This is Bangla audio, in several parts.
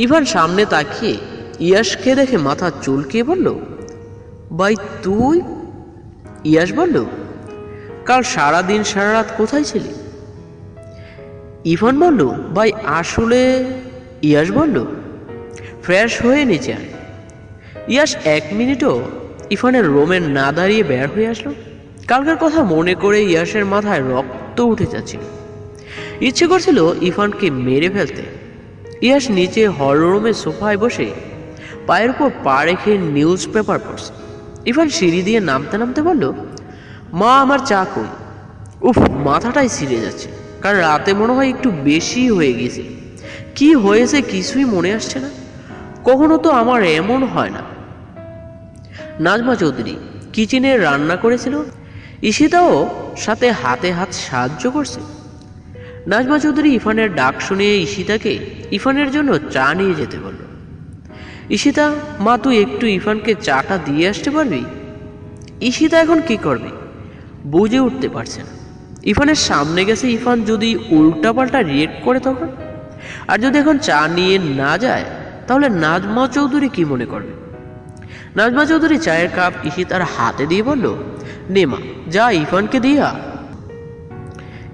ইভান সামনে তাকিয়ে ইয়াসকে দেখে মাথা চুলকিয়ে বলল, ভাই, তুই? ইয়াস বলল, কাল সারা দিন সারা রাত কোথায় ছিলি? ইভান বলল, ভাই, আসলে ইয়াস বলল, ফ্রেশ হয়ে নিচে আয়। ইয়াস এক মিনিটও ইফানের রোমে না দাঁড়িয়ে বের হয়ে আসলো। কালকের কথা মনে করে ইয়াসের মাথায় রক্ত উঠে যাচ্ছিল। ইচ্ছে করছিল ইফানকে মেরে ফেলতে। ইয়াস নিচে হল রুমে সোফায় বসে পায়ের উপর পা রেখে নিউজ পেপার পড়ছে। ইফান সিঁড়ি দিয়ে নামতে নামতে বলল, মা, আমার চা কই? উফ, মাথাটাই ছিঁড়ে যাচ্ছে, কারণ রাতে মনে হয় একটু বেশি হয়ে গেছে। কি হয়েছে কিছুই মনে আসছে না। কখনো তো আমার এমন হয় না। নাজমা চৌধুরী কিচেনে রান্না করেছিল ঈশিতাও সাথে হাতে হাত সাহায্য করছে। নাজমা চৌধুরী ইফানের ডাক শুনে ঈশিতাকে ইফানের জন্য চা নিয়ে যেতে বলল। ঈশিতা, মা, তুই একটু ইফানকে চাটা দিয়ে আসতে পারবি? ঈশিতা এখন কি করবে? বুঝে উঠতে পারছে না। ইফানের সামনে গেছে ইফান যদি উল্টাপাল্টা রিয়েক্ট করে তখন। আর যদি এখন চা নিয়ে না যায়, তাহলে নাজমা চৌধুরী কি মনে করবে? নাজমা চৌধুরী চায়ের কাপ ঈশিতার হাতে দিয়ে বলল, নে মা, যা ইফানকে দিয়া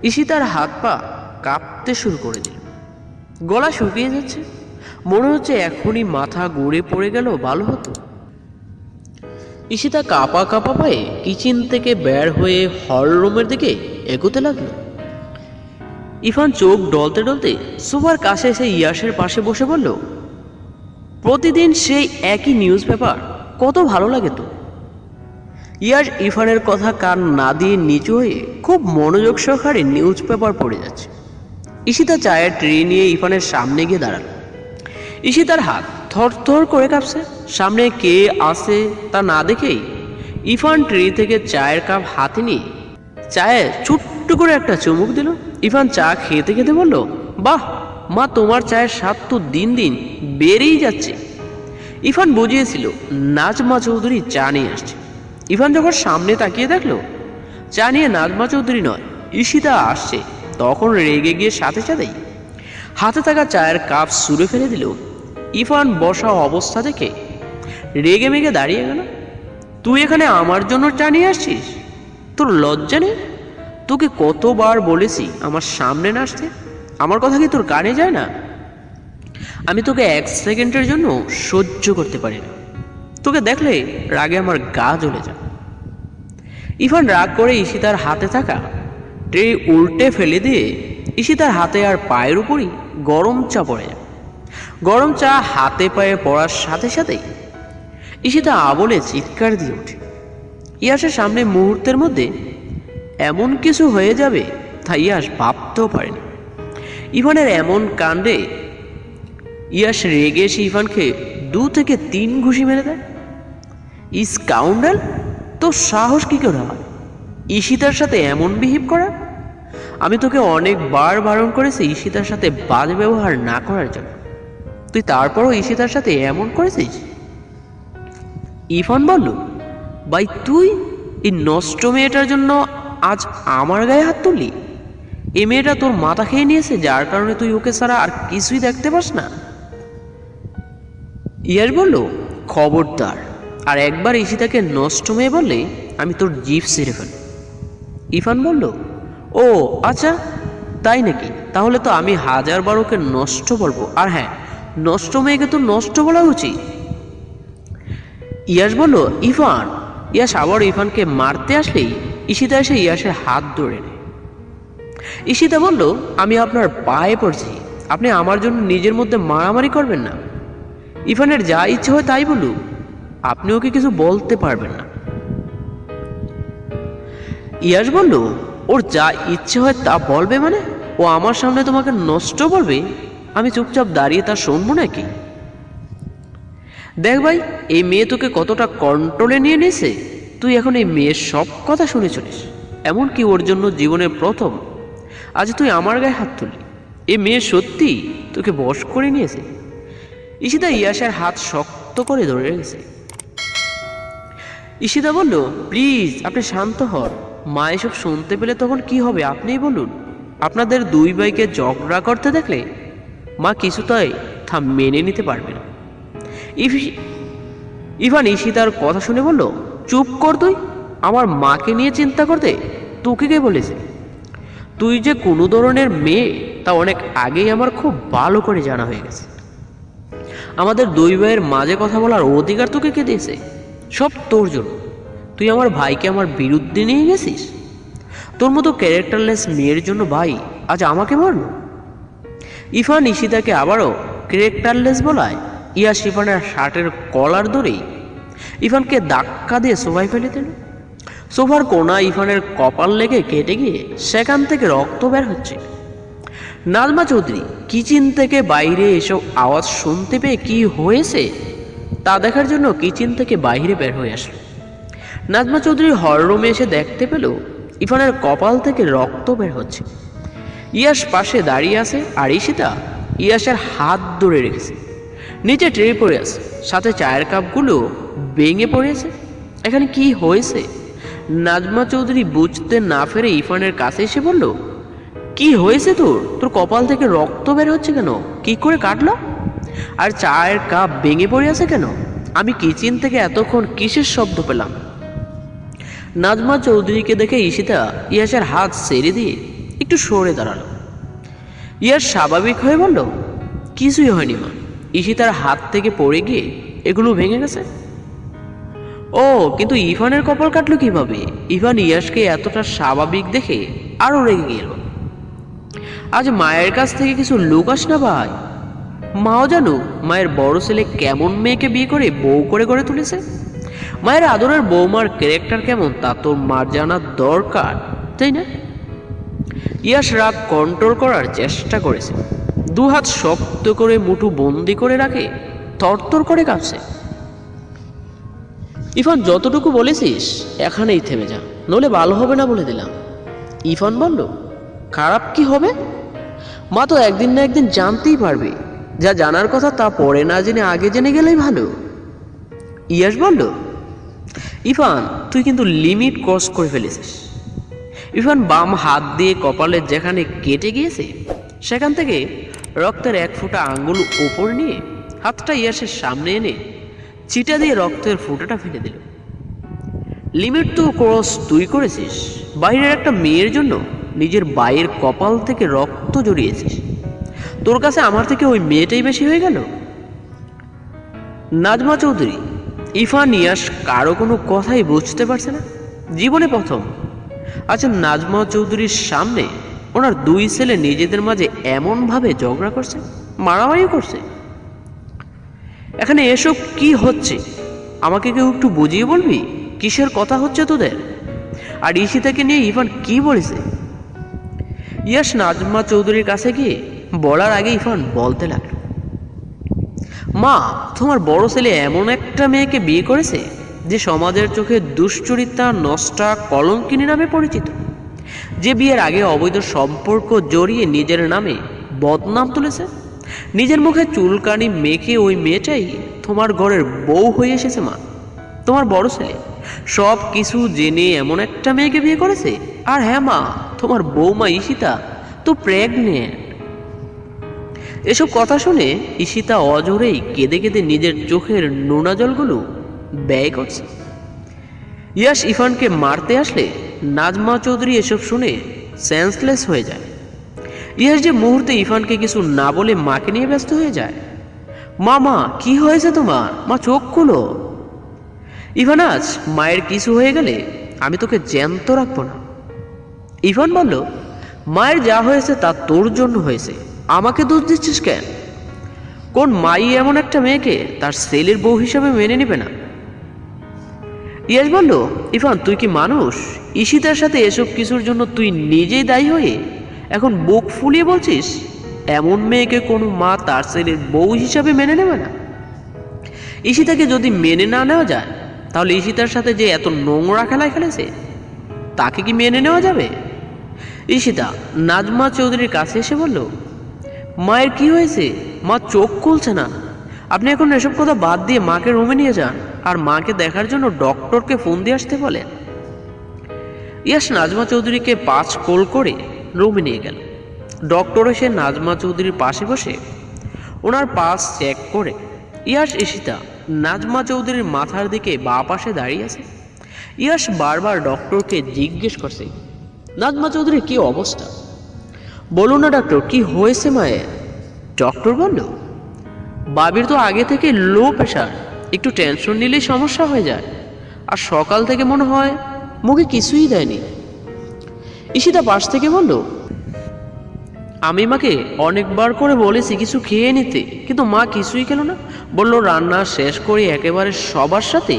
ঈশিতার হাত পা কাঁপতে শুরু করে দিল। গলা শুকিয়ে যাচ্ছে। মনে হচ্ছে এখনই মাথা গড়ে পড়ে গেল, ভালো হতো। ঈশিতা কাপা কাপা পায়ে কিচেন থেকে বের হয়ে হল রুমের দিকে এগোতে লাগল। ইফান চোখ ডলতে ডলতে সোফার কাছে এসে ইয়াসের পাশে বসে বলল, প্রতিদিন সেই একই নিউজ পেপার, কত ভালো লাগে তো। ইয়াস ইফানের কথা কান না দিয়ে নিচু হয়ে খুব মনোযোগ সহকারে নিউজ পেপার পড়ে যাচ্ছে। ঈশিতা চায়ের ট্রে নিয়ে ইফানের সামনে গিয়ে দাঁড়াল। ঈশিতার হাত থরথর করে কাঁপছে। সামনে কে আসে তা না দেখেই ইফান ট্রে থেকে চায়ের কাপ হাতে নিয়ে চায়ে ছোট্ট করে একটা চুমুক দিল। ইফান চা খেতে খেতে বলল, বাহ, মা, তোমার চায়ের স্বাদ তো দিন দিন বেড়েই যাচ্ছে। ইফান বুঝিয়েছিল, নাজমা চৌধুরী চা নিয়ে আসছে। ইফান যখন সামনে তাকিয়ে দেখল, চা নিয়ে নাজমা চৌধুরী নয়, ঈশিতা আসছে। তখন রেগে গিয়ে সাথে সাথেই হাতে থাকা চায়ের কাপ সুরে ফেলে দিল। ইফান বসা অবস্থা থেকে রেগে মেগে দাঁড়িয়ে গেল। তুই এখানে আমার জন্য চা নিয়ে আসছিস? তোর লজ্জা নেই? তোকে কতবার বলেছি আমার সামনে না আসতে? আমার কথা কি তোর কানে যায় না? আমি তোকে এক সেকেন্ডের জন্য সহ্য করতে পারি না। তোকে দেখলে রাগে আমার গা জ্বলে যায়। ইফান রাগ করে ঈশিতার হাতে থাকা ট্রে উল্টে ফেলে দিয়ে ঈশিতার হাতে আর পায়ের উপরই গরম চা পড়ে যায়। গরম চা হাতে পায়ে পড়ার সাথে সাথেই ঈশিতা আবলে চিৎকার দিয়ে ওঠে। ইয়াসের সামনে মুহূর্তের মধ্যে এমন কিছু হয়ে যাবে তা ইয়াস ভাবতেও পারেনি। ইভানের এমন কাণ্ডে ইয়াস রেগে এসে ইভানকে দু থেকে তিন ঘুষি মেরে দেয়। ইসকাউন্ডাল তোর সাহস কি করে হয়? ঈশিতার সাথে এমন বিহেভ করা আমি তোকে অনেকবার বারণ করেছি ঈশিতার সাথে বাজে ব্যবহার না করার জন্য। তুই তারপরও ঈশিতার সাথে এমন করেছিস? ইফান বলল, ভাই, তুই এই নষ্ট মেয়েটার জন্য আজ আমার গায়ে হাত তুললি? এ মেয়েটা তোর মাথা খেয়ে নিয়েছে, যার কারণে তুই ওকে ছাড়া আর কিছুই দেখতে পাস না? ইয়ার বলল, খবরদার, আর একবার ঈশিতাকে নষ্ট মেয়ে বললে আমি তোর জিভ সেরে ফেলব। ইফান বলল ও আচ্ছা তাই নাকি? তাহলে তো আমি হাজার বার ওকে নষ্ট বলব। আর হ্যাঁ নষ্ট মেয়েকে তো নষ্ট বলা উচিত। ইয়াস বলল, ইফান ইয়াস আবার ইফানকে মারতে আসলেই ঈশিতা এসে ইয়াসের হাত ধরে নেয়। ঈশিতা বলল, আমি আপনার পায়ে পড়ছি। আপনি আমার জন্য নিজের মধ্যে মারামারি করবেন না। ইফানের যা ইচ্ছে হয় তাই বলুক। আপনি ওকে কিছু বলতে পারবেন না? ইয়াস বলল ওর যা ইচ্ছে হয় তা বলবে মানে? ও আমার সামনে তোমাকে নষ্ট বলবে? আমি চুপচাপ দাঁড়িয়ে তা শুনব নাকি? দেখ ভাই, এই মেয়ে তোকে কতটা কন্ট্রোলে নিয়ে নিয়েছে? তুই এখন এই মেয়ের সব কথা শুনে চলিস। এমনকি ওর জন্য জীবনের প্রথম। আজ তুই আমার গায়ে হাত তুলি এ মেয়ে সত্যি তোকে বশ করে নিয়েছে? ঈশিতা ইয়াসের হাত শক্ত করে ধরে রেখেছে। ঈশিতা বলল, প্লিজ, আপনি শান্ত হন। মা এসব শুনতে পেলে তখন কি হবে আপনিই বলুন। আপনাদের দুই ভাইকে ঝগড়া করতে দেখলে মা কিছুটাই তা মেনে নিতে পারবে না। ইভান ঈশিতার কথা শুনে বলল, চুপ কর তুই, আমার মাকে নিয়ে চিন্তা করতে তোকে কে বলেছে? তুই যে কোনো ধরনের মেয়ে, তা অনেক আগেই আমার খুব ভালো করে জানা হয়ে গেছে। আমাদের দুই ভাইয়ের মাঝে কথা বলার অধিকার তোকে কে দিয়েছে? সব তোর জন্য। তুই আমার ভাইকে আমার বিরুদ্ধে নিয়ে গেছিস? তোর মতো ক্যারেক্টারলেস মেয়ের জন্য ভাই আজ আমাকে মারলো? ইফান ঈশিতাকে আবারও ক্যারেক্টারলেস বলায় ইয়াস ইফানের শার্টের কলার ধরেই ইফানকে ধাক্কা দিয়ে সোফায় ফেলে দিল। সোফার কোনা ইফানের কপাল লেগে কেটে গিয়ে সেখান থেকে রক্ত বের হচ্ছে। নাজমা চৌধুরী কিচেন থেকে বাইরে এসব আওয়াজ শুনতে পেয়ে কি হয়েছে তা দেখার জন্য কিচেন থেকে বাইরে বের হয়ে আসলো। নাজমা চৌধুরী হল রুমে এসে দেখতে পেল ইফানের কপাল থেকে রক্ত বের হচ্ছে। ইয়াস পাশে দাঁড়িয়ে আছে আর ঈশিতা ইয়াসের হাত ধরে রেখেছে। নিচে ট্রে পড়ে আছে, সাথে চায়ের কাপগুলো ভেঙে পড়েছে। এখানে কি হয়েছে? নাজমা চৌধুরী বুঝতে না ফেরে ইফানের কাছে এসে বলল, কি হয়েছে তোর? তোর কপাল থেকে রক্ত বের হচ্ছে কেন? কি করে কাটলো? আর চায়ের কাপ ভেঙে পড়ে আছে কেন? আমি কিচেন থেকে এতক্ষণ কিসের শব্দ পেলাম? নাজমা চৌধুরীকে দেখে ঈশিতা ইয়াসের হাত ছেড়ে দিয়ে একটু সরে দাঁড়াল। ইয়াস স্বাভাবিক হয়ে বলল, কিছুই হয়নি মা। ঈশিতার হাত থেকে পড়ে গিয়ে এগুলো ভেঙে গেছে। ও, কিন্তু ইফানের কপাল কাটলো কীভাবে? ইফান ইয়াসকে এতটা স্বাভাবিক দেখে আরও রেগে গেল। আজ মায়ের কাছ থেকে কিছু লোক লুকাস না ভাই। মাও জানো মায়ের বড় ছেলে কেমন মেয়েকে বিয়ে করে বউ করে গড়ে তুলেছে? মায়ের আদরের বৌমার ক্যারেক্টার কেমন তা তোর মার জানার দরকার, তাই না? ইয়াস রাগ কন্ট্রোল করার চেষ্টা করেছে। দু হাত শক্ত করে মুঠু বন্দি করে রাখে তরতর করে কাঁপছে। ইফান, যতটুকু বলেছিস, এখানেই থেমে যা নলে ভালো হবে না বলে দিলাম। ইফান বলল, খারাপ কি হবে? মা তো একদিন না একদিন জানতেই পারবে, যা জানার কথা তা পরে না জেনে আগে জেনে গেলেই ভালো। ইয়াস বলল ইফান তুই কিন্তু লিমিট ক্রস করে ফেলেছিস। ইরফান বাম হাত দিয়ে কপালে যেখানে কেটে গিয়েছে, সেখান থেকে রক্তের এক ফোঁটা আঙ্গুল ওপর নিয়ে হাতটা ইয়াসের সামনে এনে চিটা দিয়ে রক্তের ফোঁটাটা ফেলে দিল। লিমিট তো ক্রস তুই করেছিস, বাইরের একটা মেয়ের জন্য নিজের বাইয়ের কপাল থেকে রক্ত জড়িয়েছিস। তোর কাছে আমার থেকে ওই মেয়েটাই বেশি হয়ে গেল? নাজমা চৌধুরী ইফান ইয়াস কারও কোনো কথাই বুঝতে পারছে না। জীবনে প্রথম। আচ্ছা নাজমা চৌধুরীর সামনে ওনার দুই ছেলে নিজেদের মাঝে এমনভাবে ঝগড়া করছে, মারামারিও করছে। এখানে এসব কি হচ্ছে? আমাকে কেউ একটু বুঝিয়ে বলবি? কিসের কথা হচ্ছে তোদের? আর ঈশিতাকে নিয়ে ইফান কি বলেছে? ইয়াস, নাজমা চৌধুরীর কাছে গিয়ে বলার আগে ইফান বলতে লাগল। মা, তোমার বড় ছেলে এমন একটা মেয়েকে বিয়ে করেছে যে সমাজের চোখে দুশ্চরিতা, নষ্টা, কলঙ্কিনী নামে পরিচিত। যে বিয়ের আগে অবৈধ সম্পর্ক জড়িয়ে নিজের নামে বদনাম তুলেছে। নিজের মুখে চুলকানি মেখে ওই মেয়েটাই তোমার ঘরের বউ হয়ে এসেছে মা। তোমার বড় ছেলে সব কিছু জেনে এমন একটা মেয়েকে বিয়ে করেছে। আর হ্যাঁ মা, তোমার বৌমা ঈশিতা তো প্রেগনেন্ট এসব কথা শুনে ঈশিতা অজরেই কেঁদে কেঁদে নিজের চোখের নোনা জলগুলো ব্যয় করছে। ইয়াস ইফানকে মারতে আসলে নাজমা চৌধুরী এসব শুনে সেন্সলেস হয়ে যায়। ইয়াস যে মুহূর্তে ইফানকে কিছু না বলে মাকে নিয়ে ব্যস্ত হয়ে যায়। মা মা কি হয়েছে তোমার? মা চোখ খুলো। ইভান আজ মায়ের কিছু হয়ে গেলে আমি তোকে জ্যান্ত রাখব না। ইভান বলল, মায়ের যা হয়েছে তা তোর জন্য হয়েছে। আমাকে দোষ দিচ্ছিস কেন? কোন মাই এমন একটা মেয়েকে তার সেলের বউ হিসাবে মেনে নেবে না? ইয়াস বলল ইফান তুই কি মানুষ? ঈশিতার সাথে এসব কিছুর জন্য তুই নিজেই দায়ী হয়ে এখন বুক ফুলিয়ে বলছিস, এমন মেয়েকে কোনো মা তার ছেলের বউ হিসাবে মেনে নেবে না? ঈশিতাকে যদি মেনে না নেওয়া যায়, তাহলে ঈশিতার সাথে যে এত নোংরা খেলায় খেলেছে, তাকে কি মেনে নেওয়া যাবে? ঈশিতা, নাজমা চৌধুরীর কাছে এসে বলল মায়ের কি হয়েছে? মা চোখ খুলছে না। আপনি এখন এসব কথা বাদ দিয়ে মাকে রুমে নিয়ে যান, আর মাকে দেখার জন্য ডক্টরকে ফোন দিয়ে আসতে বলেন। ইয়াস নাজমা চৌধুরীকে পাঁচ কোল করে রুমে নিয়ে গেল। ডক্টর এসে নাজমা চৌধুরীর পাশে বসে ওনার পাস চেক করে। ইয়াস ইশিতা নাজমা চৌধুরীর মাথার দিকে বা পাশে দাঁড়িয়ে আছে। ইয়াস বারবার ডক্টরকে জিজ্ঞেস করছে, নাজমা চৌধুরীর কি অবস্থা? বলুন না ডক্টর কি হয়েছে মায়ে ডক্টর বলল, বাবির তো আগে থেকে লো প্রেশার, একটু টেনশন নিলেই সমস্যা হয়ে যায়। আর সকাল থেকে মনে হয় মুখে কিছুই দেয়নি। ঈশিতা পাশ থেকে বলল, আমি মাকে অনেকবার করে বলেছি কিছু খেয়ে নিতে, কিন্তু মা কিছুই খেলো না। বলল, রান্না শেষ করে একেবারে সবার সাথে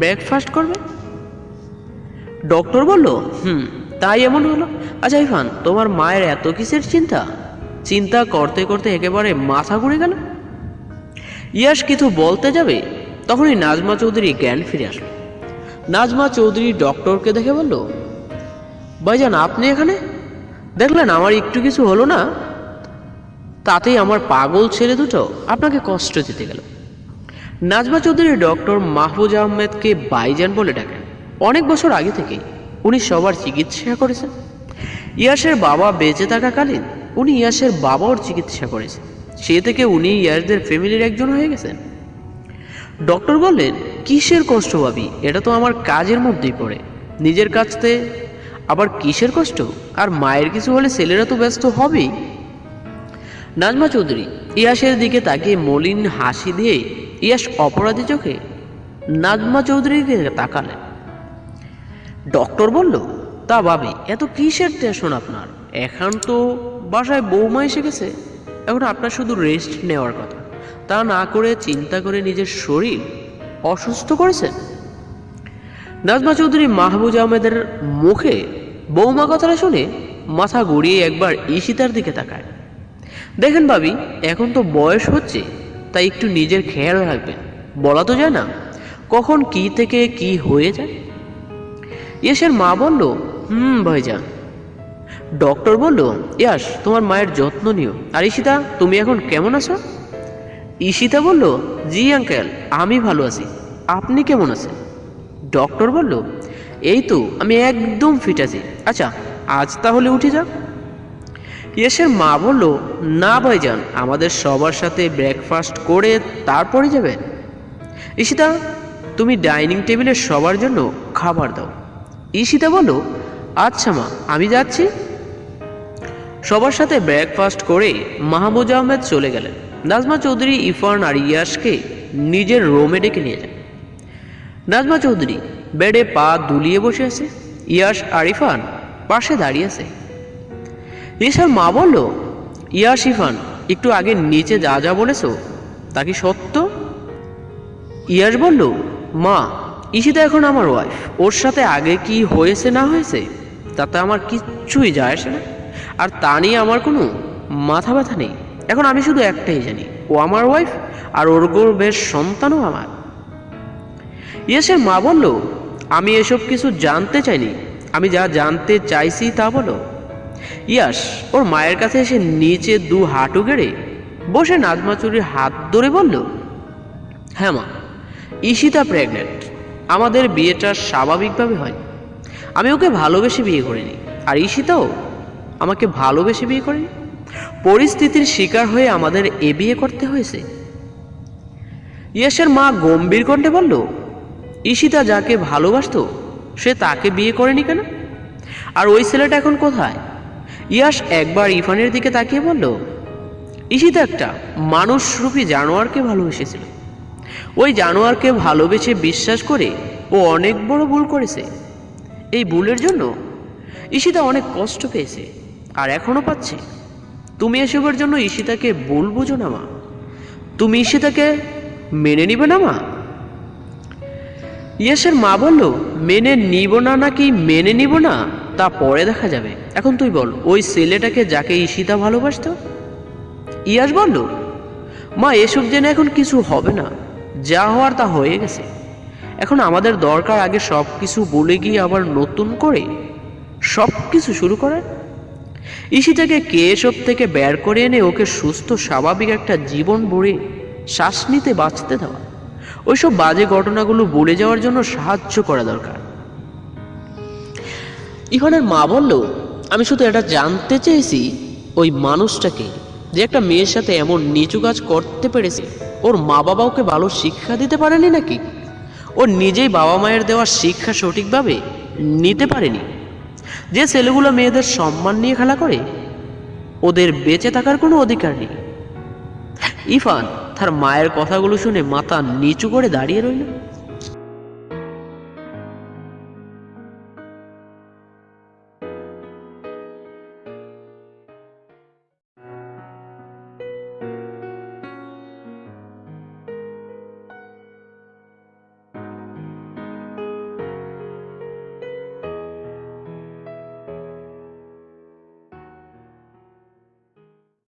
ব্রেকফাস্ট করবে। ডক্টর বলল, হুম তাই এমন হলো? আচ্ছা ইরফান, তোমার মায়ের এত কিসের চিন্তা? চিন্তা করতে করতে একেবারে মাথা ঘুরে গেল। ইয়াস কিছু বলতে যাবে, তখনই নাজমা চৌধুরী জ্ঞান ফিরে আসলো। নাজমা চৌধুরী ডক্টরকে দেখে বলল, ভাইজান, আপনি এখানে? দেখলেন আমার একটু কিছু হলো না? তাতেই আমার পাগল ছেলে দুটো আপনাকে কষ্ট দিতে গেল। নাজমা চৌধুরী ডক্টর মাহফুজ আহমেদকে বাইজান বলে ডাকেন। অনেক বছর আগে থেকেই উনি সবার চিকিৎসা করেছেন। ইয়াসের বাবা বেঁচে থাকাকালীন উনি ইয়াসের বাবাও চিকিৎসা করেছেন। সে থেকে উনি ইয়াসদের ফ্যামিলির একজন হয়ে গেছেন। ডক্টর বললেন, কিসের কষ্ট ভাবি? এটা তো আমার কাজের মধ্যেই পড়ে। নিজের কাছতে আবার কিসের কষ্ট? আর মায়ের কিছু হলে ছেলেরা তো ব্যস্ত হবেই। নাজমা চৌধুরী ইয়াসের দিকে তাকিয়ে মলিন হাসি দিয়ে ইয়াস অপরাধী চোখে নাজমা চৌধুরীকে তাকালেন। ডক্টর বলল, তা ভাবি, এত কিসের টেনশন আপনার? এখন তো বাসায় বৌমা এসে গেছে। এখন আপনার শুধু রেস্ট নেওয়ার কথা। তা না করে চিন্তা করে নিজের শরীর অসুস্থ করেছেন? নাজমা চৌধুরী মাহবুজ আহমেদের মুখে বৌমা কথাটা শুনে মাথা গড়িয়ে একবার ঈশিতার দিকে তাকায়। দেখেন ভাবি, এখন তো বয়স হচ্ছে, তাই একটু নিজের খেয়াল রাখবেন। বলা তো যায় না, কখন কি থেকে কি হয়ে যায়? ইয়াসের মা বলল, হুম, ভাইজান। ডক্টর বলল, ইয়াস, তোমার মায়ের যত্ন নিও। আর ঈশিতা, তুমি এখন কেমন আছো? ঈশিতা বলল, জি, আঙ্কেল, আমি ভালো আছি। আপনি কেমন আছেন? ডক্টর বলল, এই তো, আমি একদম ফিট আছি। আচ্ছা আজ তাহলে উঠে যাও। ইয়েসের মা বলল, না, ভাইজান, আমাদের সবার সাথে ব্রেকফাস্ট করে তারপরে যাবেন। ঈশিতা, তুমি ডাইনিং টেবিলে সবার জন্য খাবার দাও। ঈশিতা বলল আচ্ছা মা, আমি যাচ্ছি। সবার সাথে ব্রেকফাস্ট করে মাহবুজ আহমেদ চলে গেলেন। নাজমা চৌধুরী ইফান আর ইয়াসকে নিজের রোমে ডেকে নিয়ে যান। নাজমা চৌধুরী বেডে পা দুলিয়ে বসে আছে, ইয়াস আর ইরফান পাশে দাঁড়িয়ে আছে। ঈশার মা বলল, ইয়াস ইফান একটু আগে নিচে যা যা বলেছ, তা কি সত্য? ইয়াস বলল, মা ঈশিতা এখন আমার ওয়াইফ ওর সাথে আগে কি হয়েছে, না হয়েছে, তাতে আমার কিচ্ছুই যায় আসে না। আর তা নিয়ে আমার কোনো মাথা ব্যথা নেই। এখন আমি শুধু একটাই জানি, ও আমার ওয়াইফ আর ওর গর্ভের সন্তানও আমার। ইয়েসের মা বলল, আমি এসব কিছু জানতে চাইনি। আমি যা জানতে চাইছি তা বলো। ইয়াস, ওর মায়ের কাছে এসে নিচে দু হাঁটু গেড়ে বসে নাজমা চুরির হাত ধরে বলল হ্যাঁ মা ঈশিতা প্রেগনেন্ট আমাদের বিয়েটা স্বাভাবিকভাবে হয়। আমি ওকে ভালোবেসে বিয়ে করিনি। আর ঈশিতাও আমাকে ভালোবেসে বিয়ে করেনি। পরিস্থিতির শিকার হয়ে আমাদের এ বিয়ে করতে হয়েছে। ইয়েসের মা গম্ভীর কণ্ঠে বলল, ঈশিতা যাকে ভালোবাসতো, সে তাকে বিয়ে করেনি কেন? আর ওই ছেলেটা এখন কোথায়? ইয়াস একবার ইরফানের দিকে তাকিয়ে বলল, ঈশিতা একটা মানুষরূপী জানোয়ারকে ভালোবেসেছিল। ওই জানোয়ারকে ভালোবেসে বিশ্বাস করে ও অনেক বড় ভুল করেছে। এই ভুলের জন্য ঈশিতা অনেক কষ্ট পেয়েছে আর এখনও পাচ্ছে। তুমি এসবের জন্য ঈশিতাকে ভুল বুঝো না, মা। তুমি ঈশিতাকে মেনে নিবে না, মা? ইয়েসের মা বলল, মেনে নিব না নাকি মেনে নিব না, তা পরে দেখা যাবে। এখন তুই বল, ওই ছেলেটাকে যাকে ঈশিতা ভালোবাসত? ইয়াস বলল, মা, এসব জেনে এখন কিছু হবে না। যা হওয়ার তা হয়ে গেছে। এখন আমাদের দরকার আগে সব কিছু বলে গিয়ে আবার নতুন করে সব কিছু শুরু করার। ঈশিতাকে কে এসব থেকে বের করে এনে ওকে সুস্থ, স্বাভাবিক একটা জীবন ভরে শ্বাস নিতে বাঁচতে দেওয়া। ওইসব বাজে ঘটনাগুলো বলে যাওয়ার জন্য সাহায্য করা দরকার। ইভানের মা বলল, আমি শুধু এটা জানতে চেয়েছি, ওই মানুষটাকে যে একটা মেয়ের সাথে এমন নিচু কাজ করতে পেরেছে। ওর মা বাবা ওকে ভালো শিক্ষা দিতে পারেনি নাকি? ও নিজেই বাবা মায়ের দেওয়া শিক্ষা সঠিকভাবে নিতে পারেনি। যে ছেলেগুলো মেয়েদের সম্মান নিয়ে খেলা করে, ওদের বেঁচে থাকার কোনো অধিকার নেই। ইফান তার মায়ের কথাগুলো শুনে মাথা নিচু করে দাঁড়িয়ে রইল।